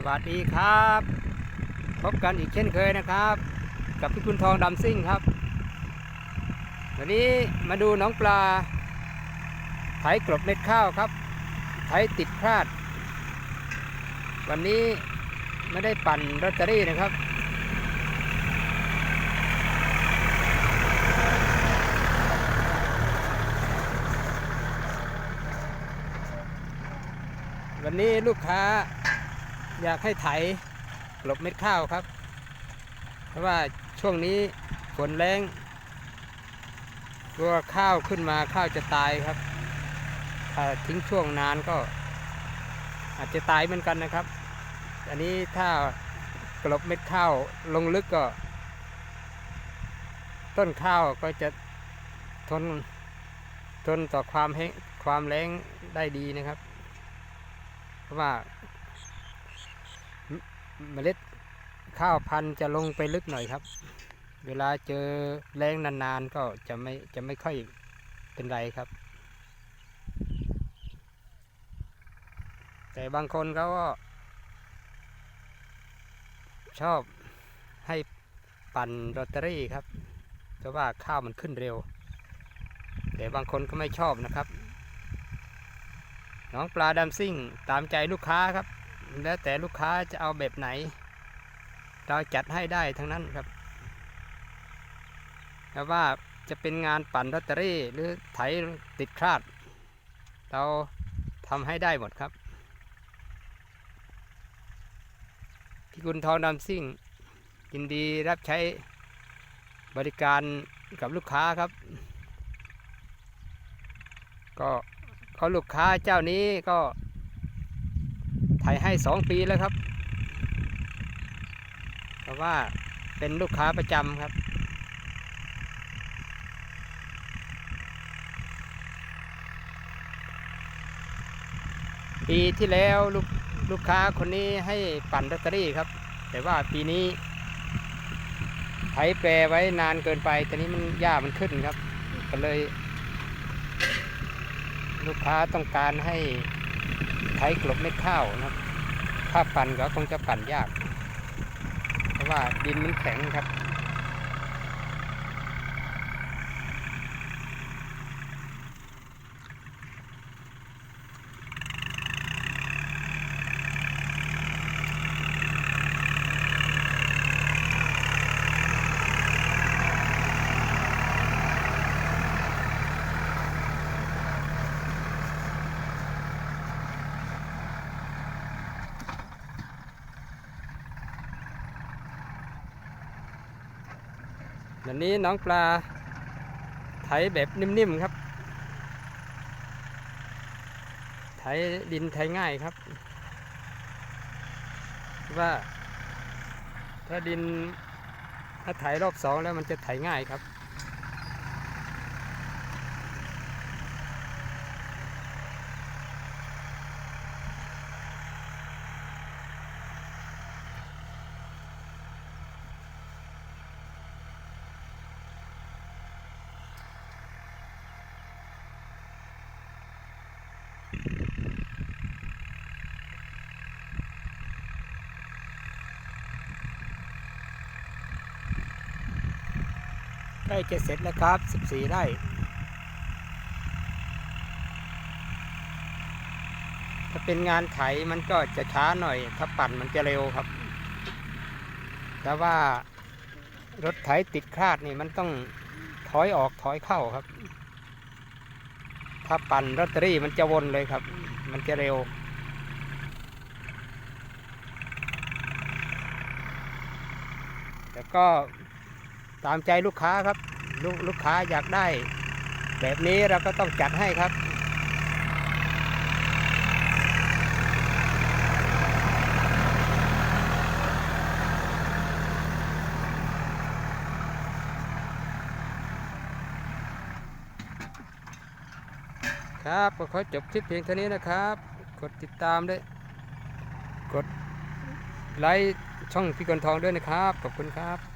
สวัสดีครับ พบกันอีกเช่นเคยนะครับ กับพี่คุณทองดำซิ่งครับ วันนี้มาดูน้องปลาไถกลบเม็ดข้าวครับไถติดพลาด วันนี้ไม่ได้ปั่นลอตเตอรี่นะครับวันนี้ลูกค้า อยากให้ไถกลบเม็ดข้าวครับ เพราะว่าช่วงนี้ฝนแรงกลัวข้าวขึ้นมาข้าวจะตายครับ ถ้าทิ้งช่วงนานก็ อาจจะตายเหมือนกันนะครับ อันนี้ถ้ากลบเม็ดข้าวลงลึกก็ ต้นข้าวก็จะทนทนต่อความแห้งความแรงได้ดีนะครับ เพราะว่า เมล็ดข้าวพันธุ์จะลงไปลึกหน่อยครับ เวลาเจอแรงนานๆก็จะไม่จะไม่ค่อยเป็นไรครับ แต่บางคนเขาก็ชอบให้ปั่นลอตเตอรี่ครับ เพราะว่าข้าวมันขึ้นเร็ว แต่บางคนก็ไม่ชอบนะครับ น้องปลาดำซิ่งตามใจลูกค้าครับ แล้วแต่ลูกค้าจะเอาแบบไหน เราจัดให้ได้ทั้งนั้นครับแต่ว่าจะเป็นงานปั่นลอตเตอรี่หรือไถติดคลาด เราทำให้ได้หมดครับพี่กุลทองดำซิ่ง ยินดีรับใช้บริการกับลูกค้าครับ ก็เขาลูกค้าเจ้านี้ก็ ถ่ายให้สองปีแล้วครับเพราะว่าเป็นลูกค้าประจำครับ ปีที่แล้วลูกลูกค้าคนนี้ให้ปั่นลอตเตอรี่ครับ แต่ว่าปีนี้ไถแปรไว้นานเกินไปตอนนี้มันหญ้ามันขึ้นครับ ก็เลย ลูกค้าต้องการให้ ไถกลบเม็ดข้าวนะครับ ถ้าปั่นก็คงจะปั่นยาก เพราะว่าดินมันแข็งครับ วันนี้น้องปลาไถแบบนิ่มๆครับ ไถดินไถง่ายครับ ว่าถ้าดินถ้าไถรอบสองแล้วมันจะไถง่ายครับ ใกล้จะเสร็จแล้วครับ 14 ไร่ถ้าเป็นงานไถมันก็จะช้าหน่อย ถ้าปั่นมันจะเร็วครับ แต่ว่ารถไถติดคลาดนี่มันต้องถอยออกถอยเข้าครับ ถ้าปั่นรถตรี่มันจะวนเลยครับ มันจะเร็ว แต่ก็ ตามใจลูกค้าครับลูกลูกค้าอยากได้ แบบนี้เราก็ต้องจัดให้ครับครับก็ขอจบคลิปเพียงเท่านี้นะครับ กดติดตามด้วย กดไลค์ช่องพี่กนทองด้วยนะครับ ขอบคุณครับ